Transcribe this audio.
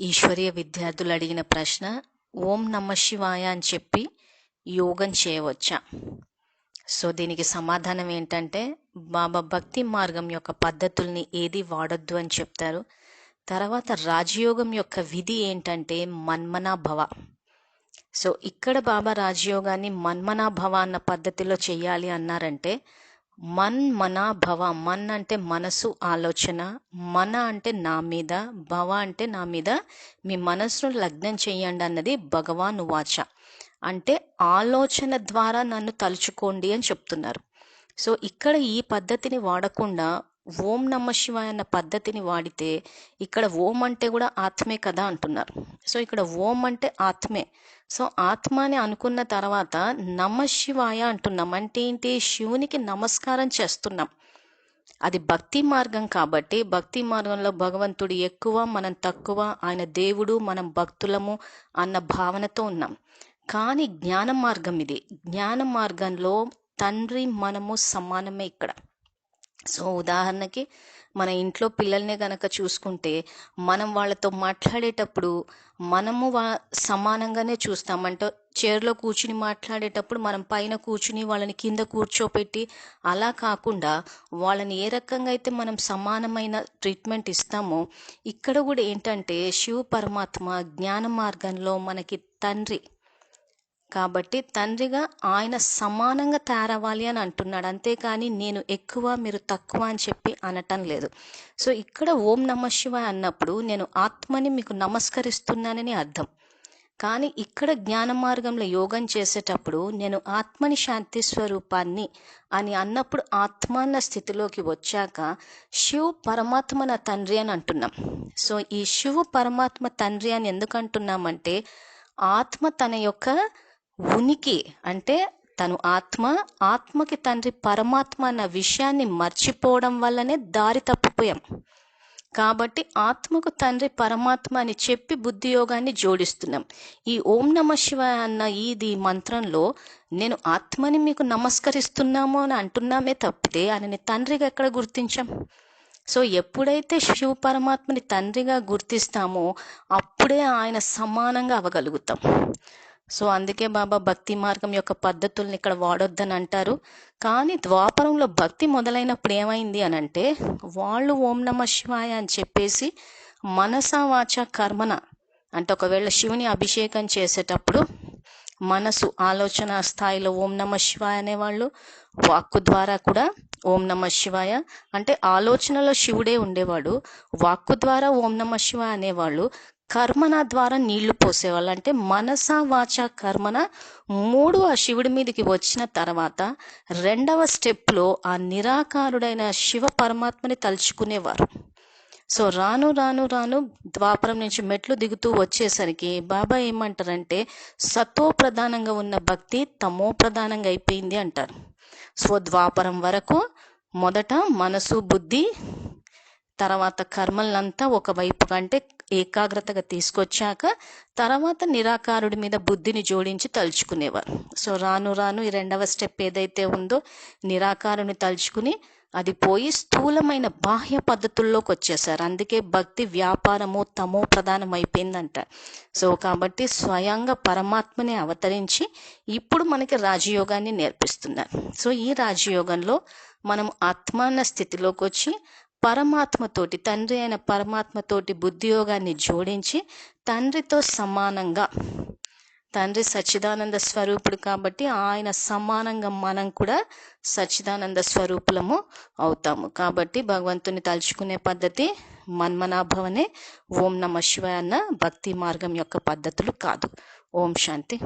ఈశ్వరీయ విద్యార్థులు అడిగిన ప్రశ్న ఓం నమ శివాయ అని చెప్పి యోగం చేయవచ్చా? సో దీనికి సమాధానం ఏంటంటే బాబా భక్తి మార్గం యొక్క పద్ధతుల్ని ఏది వాడొద్దు అని చెప్తారు. తర్వాత రాజయోగం యొక్క విధి ఏంటంటే మన్మనాభవ సో ఇక్కడ బాబా రాజయోగాన్ని మన్మనాభవ అన్న పద్ధతిలో చేయాలి అన్నారంటే మన్ మనా భవ మన్ అంటే మనసు ఆలోచన మన అంటే నా మీద భవ అంటే నా మీద మీ మనసును లగ్నం చేయండి అన్నది భగవాన్ వాచ. అంటే ఆలోచన ద్వారా నన్ను తలుచుకోండి అని చెప్తున్నారు. సో ఇక్కడ ఈ పద్ధతిని వాడకుండా ఓం నమ శివాయ అన్న పద్ధతిని వాడితే ఇక్కడ ఓం అంటే కూడా ఆత్మే కదా అంటున్నారు. సో ఇక్కడ ఓం అంటే ఆత్మే. సో ఆత్మ అని అనుకున్న తర్వాత నమ శివాయ అంటున్నాం. అంటే ఏంటి? శివునికి నమస్కారం చేస్తున్నాం. అది భక్తి మార్గం కాబట్టి భక్తి మార్గంలో భగవంతుడు ఎక్కువ మనం తక్కువ ఆయన దేవుడు మనం భక్తులము అన్న భావనతో ఉన్నాం. కానీ జ్ఞాన మార్గం ఇది. జ్ఞాన మార్గంలో తండ్రి మనము సమానమే ఇక్కడ. సో ఉదాహరణకి మన ఇంట్లో పిల్లల్ని గనక చూసుకుంటే మనం వాళ్ళతో మాట్లాడేటప్పుడు మనము వా సమానంగానే చూస్తామంటే చైర్లో కూర్చుని మాట్లాడేటప్పుడు మనం పైన కూర్చుని వాళ్ళని కింద కూర్చోపెట్టి అలా కాకుండా వాళ్ళని ఏ రకంగా అయితే మనం సమానమైన ట్రీట్మెంట్ ఇస్తామో ఇక్కడ కూడా ఏంటంటే శివ పరమాత్మ జ్ఞాన మార్గంలో మనకి తండ్రి కాబట్టి తండ్రిగా ఆయన సమానంగా తయారవ్వాలి అని అంటున్నాడు. అంతేకాని నేను ఎక్కువ మీరు తక్కువ అని చెప్పి అనటం లేదు. సో ఇక్కడ ఓం నమ శివాయ అన్నప్పుడు నేను ఆత్మని మీకు నమస్కరిస్తున్నానని అర్థం. కానీ ఇక్కడ జ్ఞాన మార్గంలో యోగం చేసేటప్పుడు నేను ఆత్మని శాంతి స్వరూపాన్ని అని అన్నప్పుడు ఆత్మాన్న స్థితిలోకి వచ్చాక శివ పరమాత్మ నా తండ్రి అని అంటున్నాం. సో ఈ శివ పరమాత్మ తండ్రి అని ఎందుకు అంటున్నామంటే ఆత్మ తన యొక్క ఉనికి అంటే తను ఆత్మ ఆత్మకి తండ్రి పరమాత్మ అన్న విషయాన్ని మర్చిపోవడం వల్లనే దారి తప్పిపోయాం. కాబట్టి ఆత్మకు తండ్రి పరమాత్మ అని చెప్పి బుద్ధి యోగాన్ని జోడిస్తున్నాం. ఈ ఓం నమ శివాయ అన్న ఇది మంత్రంలో నేను ఆత్మని మీకు నమస్కరిస్తున్నాము అని అంటున్నామే తప్పితే ఆయనని తండ్రిగా ఎక్కడ గుర్తించాం? సో ఎప్పుడైతే శివ పరమాత్మని తండ్రిగా గుర్తిస్తామో అప్పుడే ఆయన సమానంగా అవ్వగలుగుతాం. సో అందుకే బాబా భక్తి మార్గం యొక్క పద్ధతుల్ని ఇక్కడ వాడొద్దని అంటారు. కానీ ద్వాపరంలో భక్తి మొదలైనప్పుడు ఏమైంది అని అంటే వాళ్ళు ఓం నమ శివాయ అని చెప్పేసి మనస వాచ కర్మన అంటే ఒకవేళ శివుని అభిషేకం చేసేటప్పుడు మనసు ఆలోచన స్థాయిలో ఓం నమ శివాయ అనేవాళ్ళు వాక్కు ద్వారా కూడా ఓం నమ శివాయ అంటే ఆలోచనలో శివుడే ఉండేవాడు వాక్కు ద్వారా ఓం నమ శివాయ అనేవాళ్ళు కర్మన ద్వారా నీళ్ళు పోసేవాళ్ళు. అంటే మనస వాచ కర్మన మూడు ఆ శివుడి మీదకి వచ్చిన తర్వాత రెండవ స్టెప్లో ఆ నిరాకారుడైన శివ పరమాత్మని తలుచుకునేవారు. సో రాను రాను రాను ద్వాపరం నుంచి మెట్లు దిగుతూ వచ్చేసరికి బాబా ఏమంటారంటే సత్వ ప్రధానంగా ఉన్న భక్తి తమో ప్రధానంగా అయిపోయింది అంటారు. సో ద్వాపరం వరకు మొదట మనసు బుద్ధి తర్వాత కర్మలంతా ఒకవైపు అంటే ఏకాగ్రతగా తీసుకొచ్చాక తర్వాత నిరాకారుడి మీద బుద్ధిని జోడించి తలుచుకునేవారు. సో రాను రాను ఈ రెండవ స్టెప్ ఏదైతే ఉందో నిరాకారుని తలుచుకుని అది పోయి స్థూలమైన బాహ్య పద్ధతుల్లోకి వచ్చేసారు. అందుకే భక్తి వ్యాపారము తమో ప్రధానం అయిపోయిందంట. సో కాబట్టి స్వయంగా పరమాత్మని అవతరించి ఇప్పుడు మనకి రాజయోగాన్ని నేర్పిస్తున్నారు. సో ఈ రాజయోగంలో మనం ఆత్మాన స్థితిలోకి వచ్చి పరమాత్మతోటి తండ్రి అయిన పరమాత్మతోటి బుద్ధియోగాన్ని జోడించి తండ్రితో సమానంగా తండ్రి సచ్చిదానంద స్వరూపుడు కాబట్టి ఆయన సమానంగా మనం కూడా సచ్చిదానంద స్వరూపులము అవుతాము. కాబట్టి భగవంతుని తలుచుకునే పద్ధతి మన్మనాభవనే ఓం నమ శివాయ అన్న భక్తి మార్గం యొక్క పద్ధతులు కాదు. ఓం శాంతి.